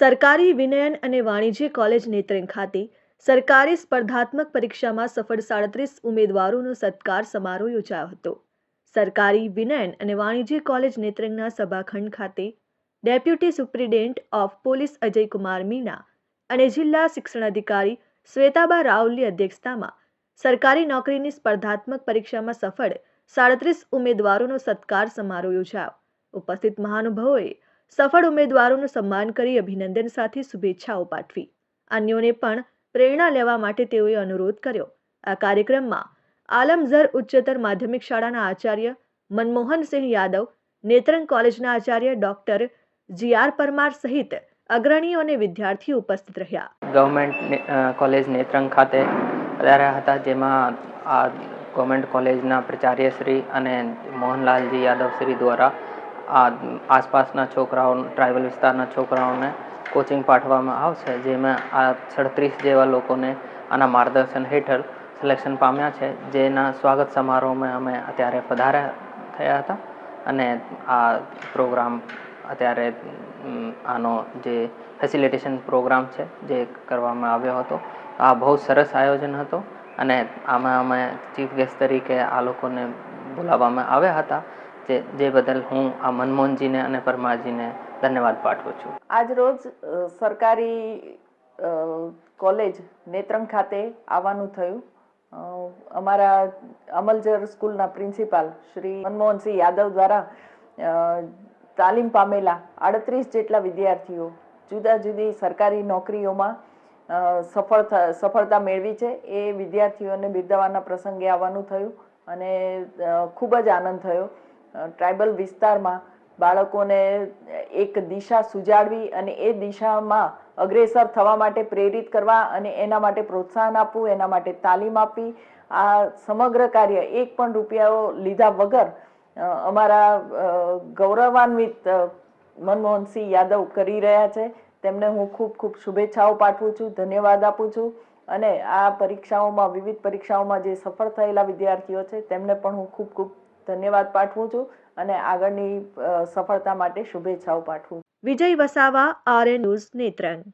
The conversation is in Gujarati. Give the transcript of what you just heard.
સરકારી વિનયન અને વાણિજ્ય કોલેજ નેત્રંગ ખાતે સરકારી સ્પર્ધાત્મક પરીક્ષામાં સફળ સાડત્રીસ ઉમેદવારોનો સત્કાર સમારોહ યોજાયો હતો. સરકારી વિનયન અને વાણિજ્ય કોલેજ નેત્રંગના સભાખંડ ખાતે deputy superintendent of police Ajaykumar Meena અને જિલ્લા શિક્ષણાધિકારી શ્વેતાબા રાવલની અધ્યક્ષતામાં સરકારી નોકરીની સ્પર્ધાત્મક પરીક્ષામાં સફળ સાડત્રીસ ઉમેદવારોનો સત્કાર સમારોહ યોજાયો. ઉપસ્થિત મહાનુભાવોએ સફળ ઉમેદવારોનું સન્માન કરી અભિનંદન સાથે શુભેચ્છાઓ પાઠવી. અન્યોને પણ પ્રેરણા લેવા માટે તેઓએ અનુરોધ કર્યો. આ કાર્યક્રમમાં આલમઝર ઉચ્ચતર માધ્યમિક શાળાના આચાર્ય મનમોહનસિંહ યાદવ, નેત્રંગ કોલેજના આચાર્ય ડોક્ટર જી આર પરમાર સહિત અગ્રણીઓ અને વિદ્યાર્થીઓ ઉપસ્થિત રહ્યા. ગવર્મેન્ટ કોલેજ નેત્રંગ ખાતે હતા, જેમાં આ ગવર્મેન્ટ કોલેજના પ્રાચાર્યશ્રી અને મોહનલાલજી યાદવશ્રી દ્વારા આ આસપાસના છોકરાઓ ટ્રાઇબલ વિસ્તારના છોકરાઓને કોચિંગ પાઠવવામાં આવશે, જેમાં આ સડત્રીસ જેવા લોકોને આના માર્ગદર્શન હેઠળ સિલેક્શન પામ્યા છે, જેના સ્વાગત સમારોહમાં અમે અત્યારે પધાર્યા થયા હતા. અને આ પ્રોગ્રામ અત્યારે આનો જે ફેસિલિટેશન પ્રોગ્રામ છે, જે કરવામાં આવ્યો હતો, આ બહુ સરસ આયોજન હતો. અને આમાં અમે ચીફ ગેસ્ટ તરીકે આ લોકોને બોલાવવામાં આવ્યા હતા. જે જે બદલ હું આ મનમોહનજીને અને પરમારજીને ધન્યવાદ પાઠવું છું. આજ રોજ સરકારી કોલેજ નેત્રંગ ખાતે આવવાનું થયું. અમારા અમલજર સ્કૂલના પ્રિન્સિપાલ શ્રી મનમોહનસિંહ યાદવ દ્વારા તાલીમ પામેલા આડત્રીસ જેટલા વિદ્યાર્થીઓ જુદા જુદી સરકારી નોકરીઓમાં સફળ સફળતા મેળવી છે. એ વિદ્યાર્થીઓને બિરદાવવાના પ્રસંગે આવવાનું થયું અને ખૂબ જ આનંદ થયો. ટ્રાઇબલ વિસ્તારમાં બાળકોને એક દિશા સુજાડવી અને એ દિશામાં અગ્રેસર થવા માટે પ્રેરિત કરવા અને એના માટે પ્રોત્સાહન આપવું, એના માટે તાલીમ આપવી, આ સમગ્ર કાર્ય એક પણ રૂપિયાઓ લીધા વગર અમારા ગૌરવાન્વિત મનમોહનસિંહ યાદવ કરી રહ્યા છે. તેમને હું ખૂબ ખૂબ શુભેચ્છાઓ પાઠવું છું, ધન્યવાદ આપું છું અને આ પરીક્ષાઓમાં, વિવિધ પરીક્ષાઓમાં જે સફળ થયેલા વિદ્યાર્થીઓ છે, તેમને પણ હું ખૂબ ખૂબ ધન્યવાદ પાઠવું છું અને આગળની સફળતા માટે શુભેચ્છાઓ પાઠવું. Vijay Vasava R N news Netrang.